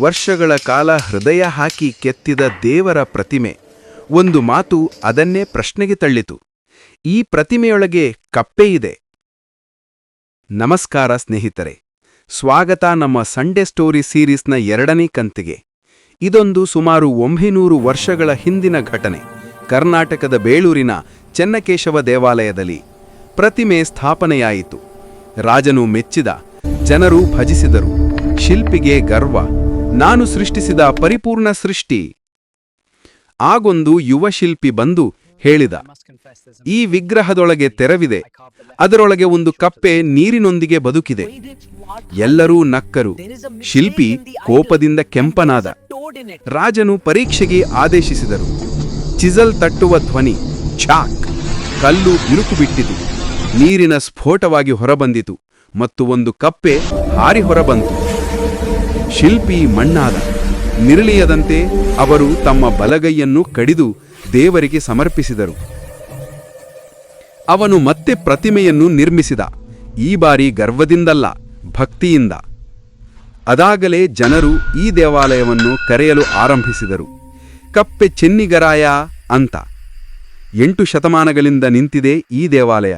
ವರ್ಷಗಳ ಕಾಲ ಹೃದಯ ಹಾಕಿ ಕೆತ್ತಿದ ದೇವರ ಪ್ರತಿಮೆ. ಒಂದು ಮಾತು ಅದನ್ನೇ ಪ್ರಶ್ನೆಗೆ ತಳ್ಳಿತು. ಈ ಪ್ರತಿಮೆಯೊಳಗೆ ಕಪ್ಪೆ ಇದೆ. ನಮಸ್ಕಾರ ಸ್ನೇಹಿತರೆ. ಸ್ವಾಗತ ನಮ್ಮ ಸಂಡೇ ಸ್ಟೋರಿ ಸೀರೀಸ್ನ ಎರಡನೇ ಕಂತಿಗೆ. ಇದೊಂದು ಸುಮಾರು ಒಂಬೈನೂರು ವರ್ಷಗಳ ಹಿಂದಿನ ಘಟನೆ. ಕರ್ನಾಟಕದ ಬೇಳೂರಿನ ಚೆನ್ನಕೇಶವ ದೇವಾಲಯದಲ್ಲಿ ಪ್ರತಿಮೆ ಸ್ಥಾಪನೆಯಾಯಿತು. ರಾಜನು ಮೆಚ್ಚಿದ, ಜನರು ಭಜಿಸಿದರು. ಶಿಲ್ಪಿಗೆ ಗರ್ವ. ನಾನು ಸೃಷ್ಟಿಸಿದ ಪರಿಪೂರ್ಣ ಸೃಷ್ಟಿ. ಆಗೊಂದು ಯುವ ಶಿಲ್ಪಿ ಬಂದು ಹೇಳಿದ, ಈ ವಿಗ್ರಹದೊಳಗೆ ತೆರವಿದೆ, ಅದರೊಳಗೆ ಒಂದು ಕಪ್ಪೆ ನೀರಿನೊಂದಿಗೆ ಬದುಕಿದೆ. ಎಲ್ಲರೂ ನಕ್ಕರು. ಶಿಲ್ಪಿ ಕೋಪದಿಂದ ಕೆಂಪನಾದ ರಾಜನು ಪರೀಕ್ಷೆಗೆ ಆದೇಶಿಸಿದರು. ಚಿಸಲ್ ತಟ್ಟುವ ಧ್ವನಿ, ಛಾಕ್, ಕಲ್ಲು ಬಿರುಕು ಬಿಟ್ಟಿತು ನೀರಿನ ಸ್ಫೋಟವಾಗಿ ಹೊರಬಂದಿತು ಮತ್ತು ಒಂದು ಕಪ್ಪೆ ಹಾರಿ ಹೊರಬಂತು. ಶಿಲ್ಪಿ ಮಣ್ಣಾದ. ನಿರಳಿಯದಂತೆ ಅವರು ತಮ್ಮ ಬಲಗೈಯನ್ನು ಕಡಿದು ದೇವರಿಗೆ ಸಮರ್ಪಿಸಿದರು. ಅವನು ಮತ್ತೆ ಪ್ರತಿಮೆಯನ್ನು ನಿರ್ಮಿಸಿದ. ಈ ಬಾರಿ ಗರ್ವದಿಂದಲ್ಲ, ಭಕ್ತಿಯಿಂದ. ಅದಾಗಲೇ ಜನರು ಈ ದೇವಾಲಯವನ್ನು ಕರೆಯಲು ಆರಂಭಿಸಿದರು. ಕಪ್ಪೆ ಚೆನ್ನಿಗರಾಯ ಅಂತ. ಎಂಟು ಶತಮಾನಗಳಿಂದ ನಿಂತಿದೆ ಈ ದೇವಾಲಯ.